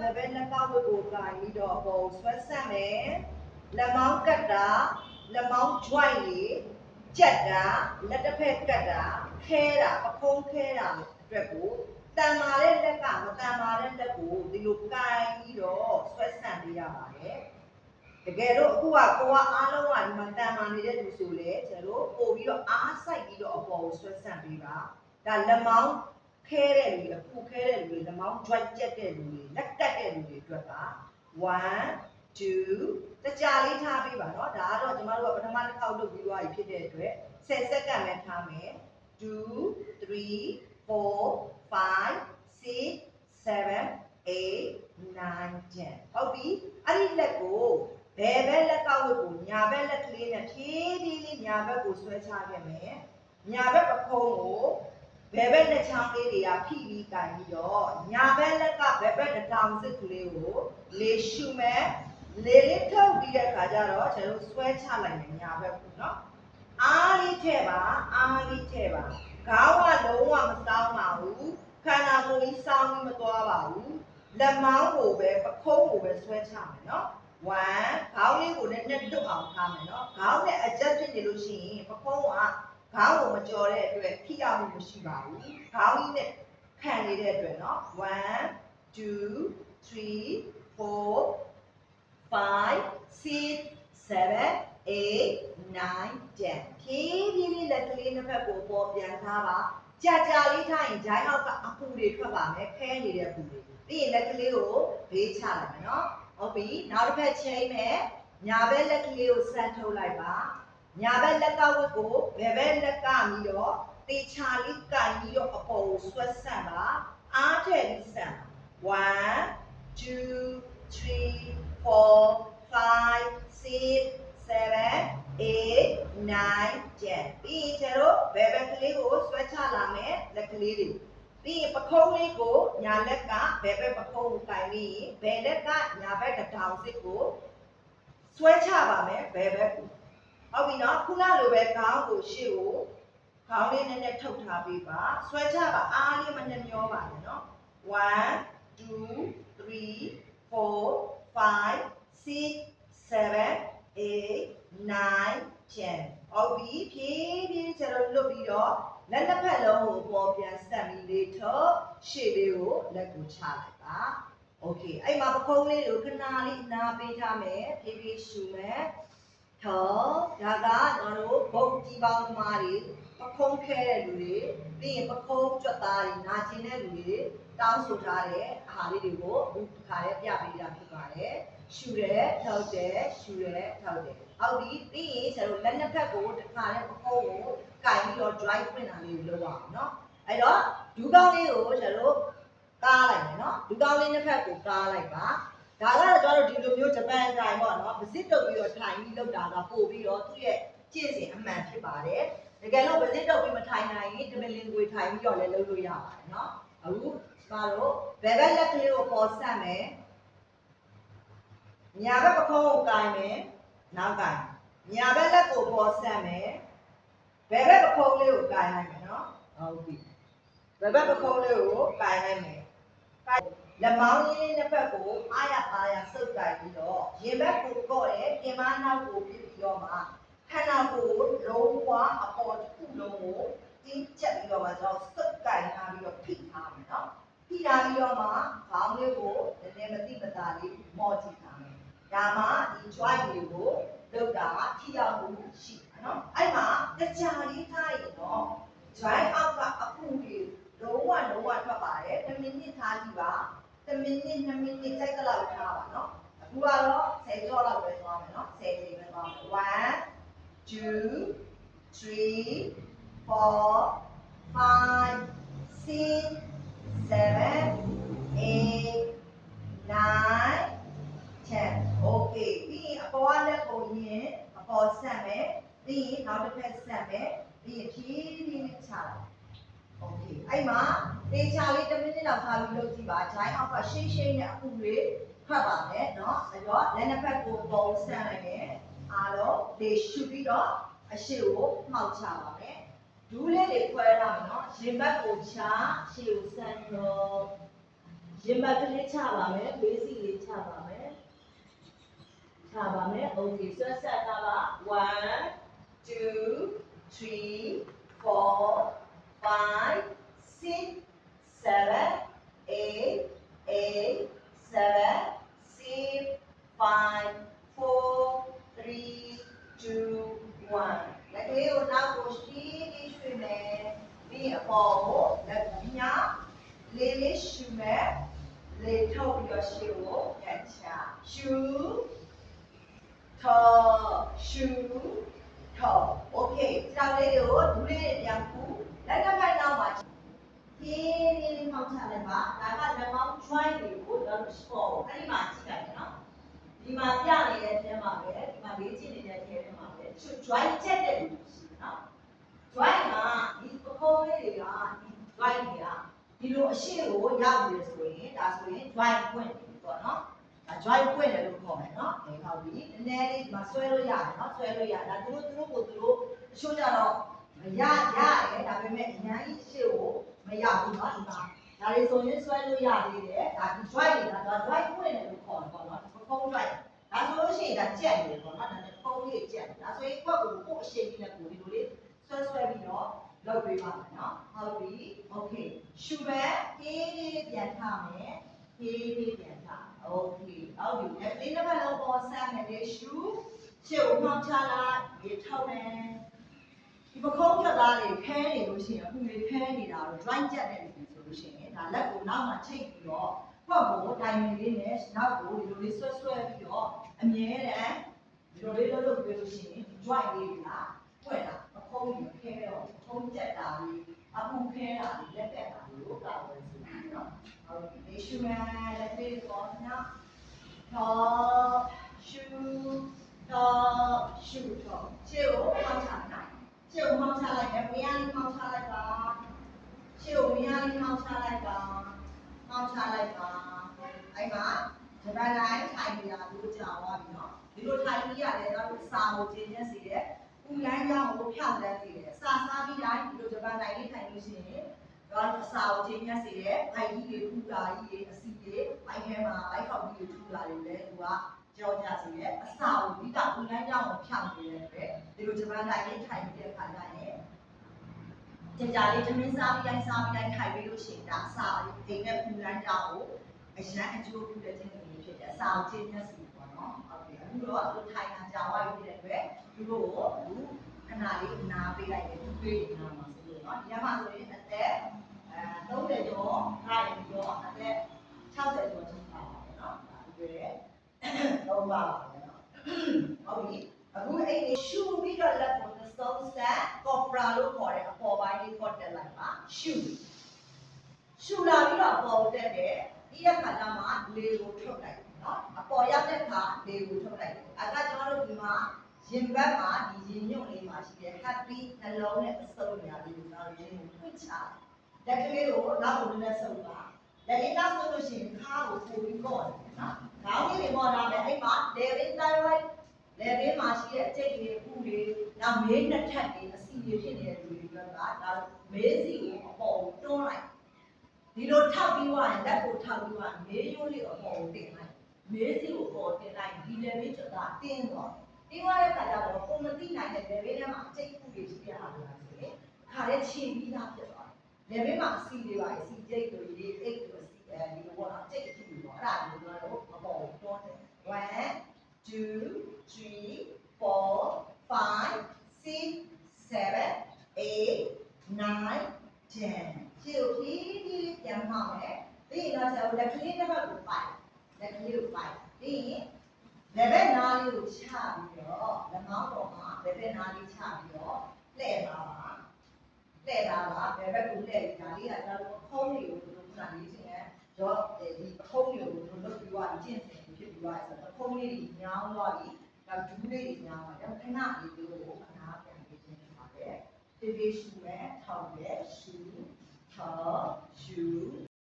ဘယ်ဘက်လက်ကောက်ဝတ်ကိုကိုင်ပြီးတော့ပုံဆွဲဆက်မယ်လက်မောင်းကတ်တာလက်မောင်း joint လေးကြက်တာလက်တစ်ဖက်ကတ်တာခဲတာပခုံးခဲတာအတွက်ကိုတန်မာတဲ့လက်ကမတန်မာတဲ့လက်ကိုဒီလိုကိုင်ပြီးတော့ဆွဲဆန့်ပေးရပါတယ်တကယ်တော့အခုကကိုကအားလုံးကဒီမှာတန်မာနေတဲ့လူဆိုလေကျွန်တော်တို့ပို့ပြီးတော့အားဆိုင်ပြီးတော့အပေါ်ကိုဆွဲဆန့်ပေးပါဒါလက်မောင်း ခဲတဲ့လူတွေအပူခဲတဲ့လူတွေသမောင်း joint ကျက်တဲ့လူတွေလက်တက်တဲ့လူတွေအတွက်က1 2တကြလေးထားပြီးပါနော်ဒါကတော့ကျမတို့ကပထမတစ်ခေါက်လုပ်ပြီးသွားပြီဖြစ်တဲ့အတွက်10စက္ကန့်ပဲထားမယ်2 3 4 5 6 7 8 9 10ဟုတ်ပြီအဲ့ဒီလက်ကိုဘယ်ဘက်လက်ကဝတ်ကိုညာဘက်လက်ကလေးနဲ့ဖြည်းဖြည်းလေးညာဘက်ကိုဆွဲချခဲ့မယ်ညာဘက်ပခုံးကို ဘယ်ဘက်နှစ်ချောင်းလေးတွေကဖိပြီးကန်ပြီးတော့ညာဘက်လက်ကဘယ်ဘက်တစ်ထောင်စစ်ကလေးကိုလေရှုမဲ့လေလေးထုတ်ပြီးတဲ့ခါကျတော့ကျွန်တော်ဆွဲချလိုက်မယ်ညာဘက်ကိုနော်အားလေးထည့်ပါအားလေးထည့်ပါခေါင်းကလုံးဝမစောင်းပါဘူးခန္ဓာကိုယ်ကြီးစောင်းပြီးမသွားပါဘူးလက်မောင်းကိုပဲပခုံးကိုပဲဆွဲချမယ်နော်1ခေါင်းလေးကိုလည်းနဲ့လွတ်အောင်ထားမယ်နော်ခေါင်းနဲ့အကျက်ဖြစ်နေလို့ရှိရင်ပခုံးက ခေါင်းကိုမကြော်တဲ့အတွက်ထိရောက်မှုမရှိပါဘူး။ခေါင်းကြီးနဲ့ခံနေတဲ့အတွက်เนาะ1 2 3 4 5 6 7 8 9 10ဖြည်းဖြည်းလေးလက်ကလေးနှစ်ဖက်ကိုပေါ်ပြန်ထားပါကြာကြာလေးထားရင်ဂျိုင်းအောက်ကအပူတွေထွက်ပါမယ်ခဲနေတဲ့အပူတွေပြီးရင်လက်ကလေးကိုဘေးချလိုက်မယ်เนาะဟုတ်ပြီနောက်တစ်ဖက်ချိန်မယ်ညာဘက်လက်ကလေးကိုဆန်ထုတ်လိုက်ပါ ညာဘက်လက်ကဝတ်ကိုဘယ်ဘက်လက်ကပြီးတော့တေချာလေးကန်ပြီးတော့အပေါ်ကိုဆွဲဆန့်ပါအားထည့်ပြီးဆန့်ပါ1 2 3 4 5 6 7 8 9 10ပြီးရင်ကျတော့ဘယ်ဘက်ကလေးကိုဆွဲချလာမယ်လက်ကလေးတွေပြီးရင်ပခုံးလေးကိုညာလက်ကဘယ်ဘက်ပခုံးကိုကန်ပြီးရင်ဘယ်လက်ကညာဘက်တစ်ထောင်စစ်ကိုဆွဲချပါမယ်ဘယ်ဘက်ကို ဟုတ်ပြီနော်ခုနလိုပဲခေါင်းကိုရှေ့ကိုခေါင်းလေးနည်းနည်းထုတ်ထားပေးပါဆွဲချပါအားလေးမနှမျောပါနဲ့နော်1 2 3 4 5 6 7 8 9 10ဟုတ်ပြီဖြည်းဖြည်းကျွန်တော်လွတ်ပြီးတော့လက်တစ်ဖက်လုံးကိုပေါ်ပြန်ဆက်ပြီးလေးထုတ်ရှေ့လေးကိုလက်ကိုချလိုက်ပါโอเคအဲ့မှာပခုံးလေးကိုခဏလေးအနာပေးထားမယ်ဖြည်းဖြည်းရှူမယ် ထောဒါကကျွန်တော်တို့ဘုတ်ကြီးပေါင်းသမားတွေပခုံးခဲတဲ့လူတွေပြီးရင်ပခုံးကြွက်သားတွေနာကျင်တဲ့လူတွေတောင်းဆိုထားတဲ့အားလေးတွေကိုအခုတစ်ခါလေးပြပေးတာဖြစ်ပါတယ်ရှူတယ်ထောက်တယ်ရှူတယ်ထောက်တယ်အောက်ဒီပြီးရင်ကျွန်တော်တို့လက်နှစ်ဖက်ကိုတစ်ခါလေးပခုံးကိုကင်ပြီးတော့ drive ဖွင့်တာလေးကိုလုပ်အောင်เนาะအဲ့တော့ဒူးကောင်းလေးကိုကျွန်တော်တို့ကားလိုက်မယ်เนาะဒူးကောင်းလေးနှစ်ဖက်ကိုကားလိုက်ပါ ဒါကတော့ကျွန်တော်တို့ဒီလိုမျိုးဂျပန်တိုင်းပေါ့နော်ဗစ်တုပ်ပြီးတော့ထိုင်ပြီးလောက်တာကပို့ပြီးတော့သူ့ရဲ့ကျင့်စဉ်အမှန်ဖြစ်ပါတယ်တကယ်လို့ဗစ်တုပ်ပြီးမထိုင်နိုင်ရင်တမင်လင်ကိုထိုင်ပြီးတော့လည်းလုပ်လို့ရပါတယ်နော်အခုကျတော့ဘယ်ဘက်လက်ကလေးကိုပေါ်ဆက်မယ်ညာဘက်ပခုံးကိုကင်မယ်နောက်ကင်ညာဘက်လက်ကိုပေါ်ဆက်မယ်ဘယ်ဘက်ပခုံးလေးကိုကင်လိုက်မယ်နော်ဟုတ်ပြီဘယ်ဘက်ပခုံးလေးကိုကင်လိုက်မယ် လက်မောင်းလေးနှစ်ဖက်ကိုအားရပါရဆုပ်ကြိုက်ပြီးတော့ရင်ဘက်ကိုကော့တယ်ပြင်မနောက်ကိုပြပြီးတော့မှခန္ဓာကိုယ်လုံးဝအပေါ်တစ်ခုလုံးကိုတင်းကျပ်ပြီးတော့မှကျွန်တော်ဆုပ်ကြိုက်ထားပြီးတော့ဖိထားမယ်နော်ဖိထားပြီးတော့မှခေါင်းလေးကိုနည်းနည်းမတိမတာလေးမော့ကြည့်ထားမယ်ဒါမှဒီ joint လေးကိုလောက်တာထိရောက်မှုရှိတယ်နော်အဲ့မှာတကြားလေးထားရင်တော့ joint အောက်ကအပူကြီးလုံးဝလုံးဝထွက်ပါတယ်10မိနစ်ထားကြည့်ပါ 10မိနစ်2မိနစ်ကြိုက်တဲ့လောက်ထားပါနော်အခုကတော့10ကြောလောက်ပဲသွားမယ်နော်10ချိန်ပဲသွားမယ်1 2 3 4 5 6 7 8 9 10 okay ပြီးရင်အပေါ်ကလက်ကိုရင်းအပေါ်ဆက်မယ်ပြီးရင်နောက်တစ်ဖက်ဆက်မယ်ပြီးရင်ဖြည်းဖြည်းနဲ့ချလိုက် โอเคအဲ့မှာတေချာလေး1မိနစ်လောက်ထားပြီးလုပ်ကြည့်ပါဂျိုင်းအောက်ကရှင်းရှင်းနဲ့အခုလေးဖတ်ပါမယ်เนาะအဲ့တော့လက်နှစ်ဖက်ကိုပုံစံလိုက်မယ်အားလုံးလေရှုပြီးတော့အရှိကိုမှောက်ချပါမယ်ဒူးလေးတွေခွဲလာမယ်เนาะရင်ဘတ်ကိုချရှေ့ကိုဆန်တော့ ရင်ဘတ်ကလေးချပါမယ်ဘေးစီလေးချပါမယ်ချပါမယ်โอเคဆွတ်ဆက်တာပါ1 2 3 4 Ishmael little Yoshu Yacha Shu To Shu To Okay 자 그래요 노래 양구 내가 말 나와 개인 방찬에 봐 나가 내 마음 주아이고 너를 싶어. 아니 마치가 아니라. 니마 뺨에 대마에. 니마 내지에 대마에. 주아이 အရှိကိုရောက်ပြီဆိုရင်ဒါဆိုရင် join ပွင့်ပေါ့နော်ဒါ join ပွင့်တယ်လို့ခေါ်မယ်နော်အဲဟုတ်ပြီနည်းနည်းလေးဒီမှာဆွဲလို့ရတယ်နော်ဆွဲလို့ရဒါသူတို့သူတို့ကိုသူတို့အရှို့ကြတော့မရရတယ်ဒါပေမဲ့အများကြီးအရှိကိုမရဘူးနော်ဒီမှာဒါတွေဆိုရင်ဆွဲလို့ရသေးတယ်ဒါ join ဒါ join ပွင့်တယ်လို့ခေါ်တယ်ပေါ့နော်ဖုံး join ဒါဆိုလို့ရှိရင်ဒါကြက်နေတယ်ပေါ့နော်ဒါနဲ့ဖုံးလေးကြက်ဒါဆိုရင်ကိုယ့်ကိုကိုယ်အရှိကြီးနဲ့ကိုယ်ဒီလိုလေးဆွဲဆွဲပြီးတော့လုပ်ပေးပါမယ်နော်ဟုတ်ပြီ ရှူဘက်အေးလေးပြန်ထားမယ်အေးလေးပြန်ထားโอเคဟုတ်ပြီလက်လေးတစ်ဖက်လုံးပေါ်ဆမ်းမယ်လေရှူရှေ့ကိုမှောက်ချလိုက်ဒီထောက်မယ်ဒီပခုံးဖြတ်သားတွေဖဲနေလို့ရှိရင်အခုလေဖဲနေတာတော့ dry ကြက်နေပြီဆိုလို့ရှိရင်ဒါလက်ကိုနောက်မှချိတ်ပြီးတော့ဖွက်ကိုတိုင်မီလေးနဲ့နောက်ကိုဒီလိုလေးဆွဲဆွဲပြီးတော့အမြဲတမ်းဒီလိုလေးလုပ်လုပ်ပြီးလို့ရှိရင် dry လေးကဖွက်တာပခုံးကြီးဖဲတော့ပခုံးကြက်တာလေး အပူခဲတာလေးလက်တက်တာလေးကိုကာဝယ်စီနော်ဟုတ်ပြီလေရှူမလက်လေးပေါ်နော် top shoe top shoe top ရှေ့ကိုမှောက်ချလိုက်ရှေ့ကိုမှောက်ချလိုက်တယ်ဝေးရလေးမှောက်ချလိုက်ပါရှေ့ကိုဝေးရလေးမှောက်ချလိုက်ပါမှောက်ချလိုက်ပါအဲ့မှာဂျပန်တိုင်းထိုင်နေတာလို့ကြာသွားပြီနော်ဒီလိုထိုင်ပြီးရတယ်တော့စာကိုကျင်းကျင်းစီတယ် ပူလန်းကြောင်းကိုဖြောက်တန်းစီတယ်စာစားပြီးတိုင်းဒီလိုဂျပန်တိုင်းလေးထိုင်လို့ရှိရင်တော့အစာကိုကျင်းကျင်းစီတယ်ဘိုက်ကြီးတွေထူတာကြီးတွေအစီတွေဘိုက်ထဲမှာဘိုက်ခေါက်ကြီးတွေထူတာတွေလည်းသူကကြောက်ကြစီတယ်အစာကိုဒီကပူလန်းကြောင်းကိုဖြောက်နေတယ်ပဲဒီလိုဂျပန်တိုင်းလေးထိုင်ပြီးတဲ့ခါကျရင်ကြကြလေးသမင်းစားပြီးတိုင်းစားပြီးတိုင်းထိုင်ပြီးလို့ရှိရင်ဒါအစာလေးအိမ်နဲ့ပူလန်းကြောင်းကိုအရန်အကျိုးပြုတဲ့ခြင်းတွေဖြစ်တယ်အစာကိုချင်းမျက်စီပေါ့နော်ဟုတ်ပြီအခုတော့သူထိုင်တာကြာသွားပြီဖြစ်တဲ့အတွက် သူတို့ကိုလူခဏလေးနားပေးလိုက်တယ်သူပေးနေမှာဆိုလို့နော်ဒီကမှဆိုရင်အသက်အဲ30ကျော်ထားရင်ပြီးတော့အသက်60ကျော်ချင်းပါပါတယ်နော်ဒါပြောရဲတော့ပါပါတယ်နော်ဟုတ်ပြီအခုအဲ့ဒီရှူပြီးတော့လက်ကိုသုံးဆက်ကော်ပရာလို့ခေါ်တဲ့အပေါ်ပိုင်းလေးကော့တက်လိုက်ပါရှူရှူလာပြီးတော့ပေါ်တက်တယ်ဒီရက်ခါကျမှလေကိုထုတ်လိုက်နော်အပေါ်ရောက်တဲ့ခါလေကိုထုတ်လိုက်တယ်အဲ့ဒါကျွန်တော်တို့ဒီမှာ ရင်ဘတ်မှာဒီရင်ညွန့်လေးမှာရှိတဲ့ happy နှလုံးနဲ့အစုံညာလေးကိုကျွန်တော်ရင်ကိုဖွင့်ချတယ်လက်ကလေးကိုနောက်ကိုလည်းဆုပ်ပါလက်လေးနောက်ဆုပ်လို့ရှိရင်ခါကိုပို့ပြီးကော့တယ်နော်ခေါင်းလေးတွေပေါ်လာမယ်အဲ့မှာ level thyroid လေဘေးမှာရှိတဲ့အကျိတ်တွေဥတွေနောက်မေးနှစ်ထပ်တွေအစီတွေဖြစ်နေတဲ့လူတွေကဒါမေးစီကိုအပေါ်ကိုတွန်းလိုက်ဒီလိုထောက်ပြီးွားရင်လက်ကိုထောက်ပြီးွားမေးရိုးလေးအပေါ်ကိုတင်လိုက်မေးစီကိုပေါ်တင်လိုက်ဒီလေဘေးကျတာတင်းတော့တ င်းသွားတဲ့ခါကျတော့ကိုမသိနိုင်တဲ့လေဘေးထဲမှာအကျိတ်ဥတွေရှိရတာလားဆိုရင်ခါတဲ့ခြေပြီးသားဖြစ်သွားတယ်လေဘေးမှာအစီတွေပါအစီကျိတ်တွေရေးအိတ်တွေအစီအဲဒီလိုပေါ့နော်ကျိတ်အဖြစ်တွေပေါ့အဲ့ဒါကိုကျွန်တော်တို့အပေါ်ကိုတွန်းတယ် one two, three, four, five, six, seven, eight, nine, ten. ခြေကိုဖြည်းဖြည်းလေးပြန်မှောက်မယ်။ပြီးရင်တော့ဆရာတို့လက်ကလေးတစ်ဖက်ကိုပိုက်။လက်ကလေးကိုပိုက်။ပြီးရင် လက်ဘက်နားလေးကိုချပြီးတော့လက်မောင်းပေါ်မှာလက်ဘက်နားလေးချပြီးတော့လှည့်ပါပါ။လှည့်ပါပါ။ဘယ်ဘက်ကိုလှည့်ပြီးဒါလေးကကျွန်တော်တို့ခုံးလေးကိုတို့ခုနလေးချင်းနဲ့တော့ဒီခုံးလေးကိုတို့လုပ်ပြီးတော့ကျင့်စဉ်ဖြစ်ပြီးတော့ဆိုတော့ခုံးလေးကြီးညောင်းသွားပြီ။နောက်ဒူးလေးကြီးညောင်းသွားတယ်။ခဏလေးတို့ကိုခဏပြန်ပြီးကျင့်နေပါတယ်။ပြေးပြေးရှူမယ်ထောက်ရဲရှူထောက်ရှူ